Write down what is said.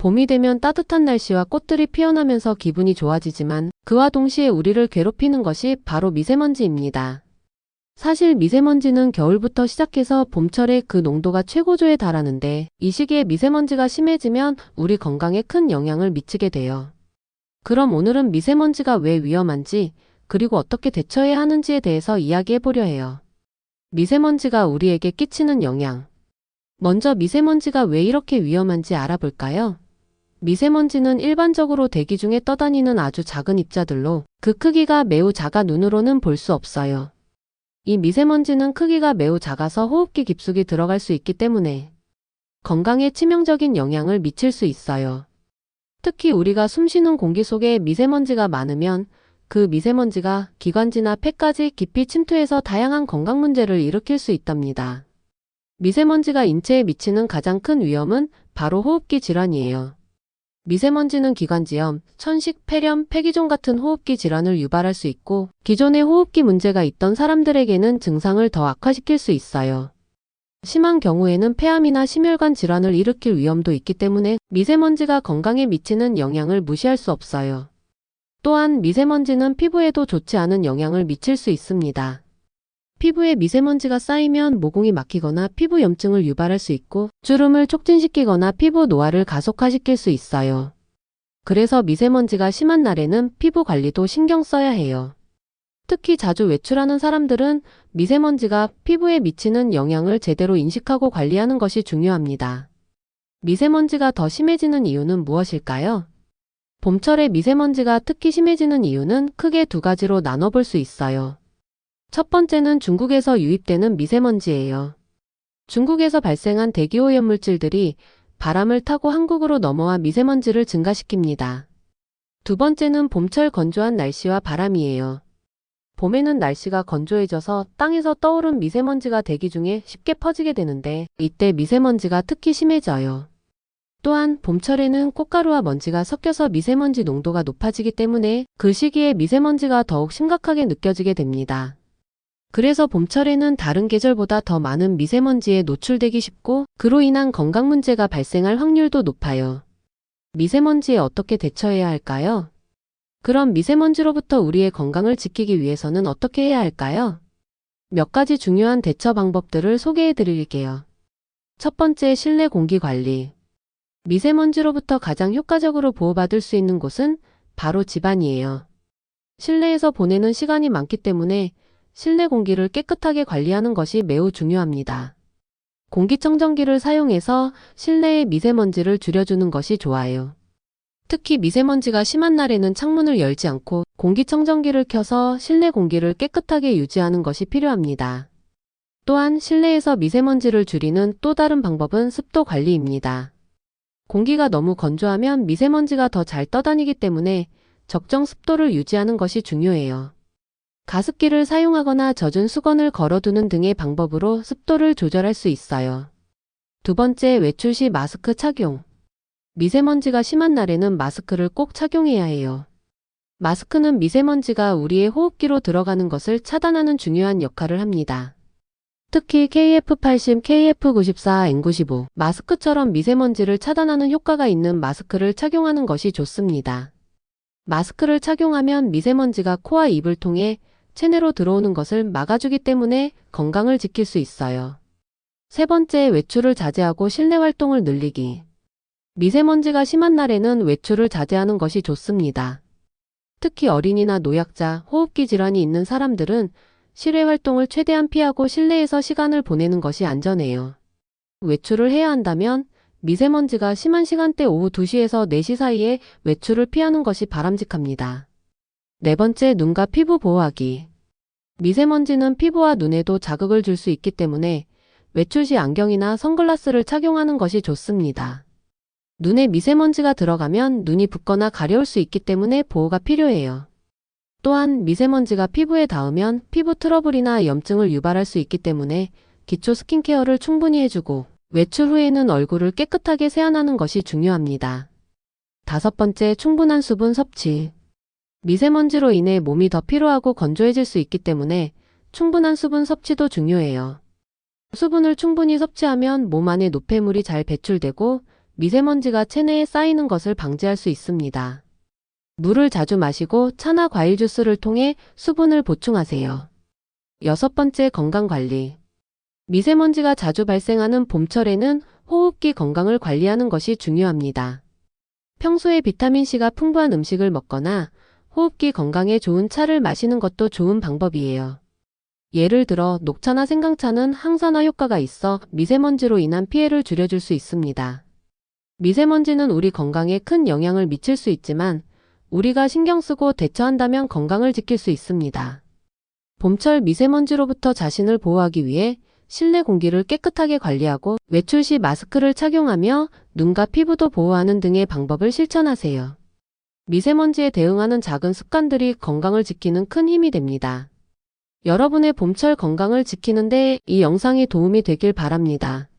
봄이 되면 따뜻한 날씨와 꽃들이 피어나면서 기분이 좋아지지만 그와 동시에 우리를 괴롭히는 것이 바로 미세먼지입니다. 사실 미세먼지는 겨울부터 시작해서 봄철에 그 농도가 최고조에 달하는데 이 시기에 미세먼지가 심해지면 우리 건강에 큰 영향을 미치게 돼요. 그럼 오늘은 미세먼지가 왜 위험한지 그리고 어떻게 대처해야 하는지에 대해서 이야기해 보려 해요. 미세먼지가 우리에게 끼치는 영향. 먼저 미세먼지가 왜 이렇게 위험한지 알아볼까요? 미세먼지는 일반적으로 대기 중에 떠다니는 아주 작은 입자들로 그 크기가 매우 작아 눈으로는 볼 수 없어요. 이 미세먼지는 크기가 매우 작아서 호흡기 깊숙이 들어갈 수 있기 때문에 건강에 치명적인 영향을 미칠 수 있어요. 특히 우리가 숨쉬는 공기 속에 미세먼지가 많으면 그 미세먼지가 기관지나 폐까지 깊이 침투해서 다양한 건강 문제를 일으킬 수 있답니다. 미세먼지가 인체에 미치는 가장 큰 위험은 바로 호흡기 질환이에요. 미세먼지는 기관지염, 천식, 폐렴, 폐기종 같은 호흡기 질환을 유발할 수 있고 기존에 호흡기 문제가 있던 사람들에게는 증상을 더 악화시킬 수 있어요. 심한 경우에는 폐암이나 심혈관 질환을 일으킬 위험도 있기 때문에 미세먼지가 건강에 미치는 영향을 무시할 수 없어요. 또한 미세먼지는 피부에도 좋지 않은 영향을 미칠 수 있습니다. 피부에 미세먼지가 쌓이면 모공이 막히거나 피부 염증을 유발할 수 있고 주름을 촉진시키거나 피부 노화를 가속화시킬 수 있어요. 그래서 미세먼지가 심한 날에는 피부 관리도 신경 써야 해요. 특히 자주 외출하는 사람들은 미세먼지가 피부에 미치는 영향을 제대로 인식하고 관리하는 것이 중요합니다. 미세먼지가 더 심해지는 이유는 무엇일까요? 봄철에 미세먼지가 특히 심해지는 이유는 크게 두 가지로 나눠볼 수 있어요. 첫 번째는 중국에서 유입되는 미세먼지예요. 중국에서 발생한 대기오염 물질들이 바람을 타고 한국으로 넘어와 미세먼지를 증가시킵니다. 두 번째는 봄철 건조한 날씨와 바람이에요. 봄에는 날씨가 건조해져서 땅에서 떠오른 미세먼지가 대기 중에 쉽게 퍼지게 되는데 이때 미세먼지가 특히 심해져요. 또한 봄철에는 꽃가루와 먼지가 섞여서 미세먼지 농도가 높아지기 때문에 그 시기에 미세먼지가 더욱 심각하게 느껴지게 됩니다. 그래서 봄철에는 다른 계절보다 더 많은 미세먼지에 노출되기 쉽고 그로 인한 건강 문제가 발생할 확률도 높아요. 미세먼지에 어떻게 대처해야 할까요? 그럼 미세먼지로부터 우리의 건강을 지키기 위해서는 어떻게 해야 할까요? 몇 가지 중요한 대처 방법들을 소개해 드릴게요. 첫 번째 실내 공기 관리. 미세먼지로부터 가장 효과적으로 보호받을 수 있는 곳은 바로 집안이에요. 실내에서 보내는 시간이 많기 때문에 실내 공기를 깨끗하게 관리하는 것이 매우 중요합니다. 공기청정기를 사용해서 실내의 미세먼지를 줄여주는 것이 좋아요. 특히 미세먼지가 심한 날에는 창문을 열지 않고 공기청정기를 켜서 실내 공기를 깨끗하게 유지하는 것이 필요합니다. 또한 실내에서 미세먼지를 줄이는 또 다른 방법은 습도 관리입니다. 공기가 너무 건조하면 미세먼지가 더 잘 떠다니기 때문에 적정 습도를 유지하는 것이 중요해요. 가습기를 사용하거나 젖은 수건을 걸어두는 등의 방법으로 습도를 조절할 수 있어요. 두 번째, 외출 시 마스크 착용. 미세먼지가 심한 날에는 마스크를 꼭 착용해야 해요. 마스크는 미세먼지가 우리의 호흡기로 들어가는 것을 차단하는 중요한 역할을 합니다. 특히 KF80, KF94, N95 마스크처럼 미세먼지를 차단하는 효과가 있는 마스크를 착용하는 것이 좋습니다. 마스크를 착용하면 미세먼지가 코와 입을 통해 체내로 들어오는 것을 막아주기 때문에 건강을 지킬 수 있어요. 세 번째, 외출을 자제하고 실내 활동을 늘리기. 미세먼지가 심한 날에는 외출을 자제하는 것이 좋습니다. 특히 어린이나 노약자, 호흡기 질환이 있는 사람들은 실외 활동을 최대한 피하고 실내에서 시간을 보내는 것이 안전해요. 외출을 해야 한다면 미세먼지가 심한 시간대 오후 2시에서 4시 사이에 외출을 피하는 것이 바람직합니다. 네 번째, 눈과 피부 보호하기. 미세먼지는 피부와 눈에도 자극을 줄 수 있기 때문에 외출 시 안경이나 선글라스를 착용하는 것이 좋습니다. 눈에 미세먼지가 들어가면 눈이 붓거나 가려울 수 있기 때문에 보호가 필요해요. 또한 미세먼지가 피부에 닿으면 피부 트러블이나 염증을 유발할 수 있기 때문에 기초 스킨케어를 충분히 해주고 외출 후에는 얼굴을 깨끗하게 세안하는 것이 중요합니다. 다섯 번째, 충분한 수분 섭취. 미세먼지로 인해 몸이 더 피로하고 건조해질 수 있기 때문에 충분한 수분 섭취도 중요해요. 수분을 충분히 섭취하면 몸 안에 노폐물이 잘 배출되고 미세먼지가 체내에 쌓이는 것을 방지할 수 있습니다. 물을 자주 마시고 차나 과일 주스를 통해 수분을 보충하세요. 여섯 번째 건강 관리. 미세먼지가 자주 발생하는 봄철에는 호흡기 건강을 관리하는 것이 중요합니다. 평소에 비타민C가 풍부한 음식을 먹거나 호흡기 건강에 좋은 차를 마시는 것도 좋은 방법이에요. 예를 들어 녹차나 생강차는 항산화 효과가 있어 미세먼지로 인한 피해를 줄여줄 수 있습니다. 미세먼지는 우리 건강에 큰 영향을 미칠 수 있지만 우리가 신경 쓰고 대처한다면 건강을 지킬 수 있습니다. 봄철 미세먼지로부터 자신을 보호하기 위해 실내 공기를 깨끗하게 관리하고 외출 시 마스크를 착용하며 눈과 피부도 보호하는 등의 방법을 실천하세요. 미세먼지에 대응하는 작은 습관들이 건강을 지키는 큰 힘이 됩니다. 여러분의 봄철 건강을 지키는데 이 영상이 도움이 되길 바랍니다.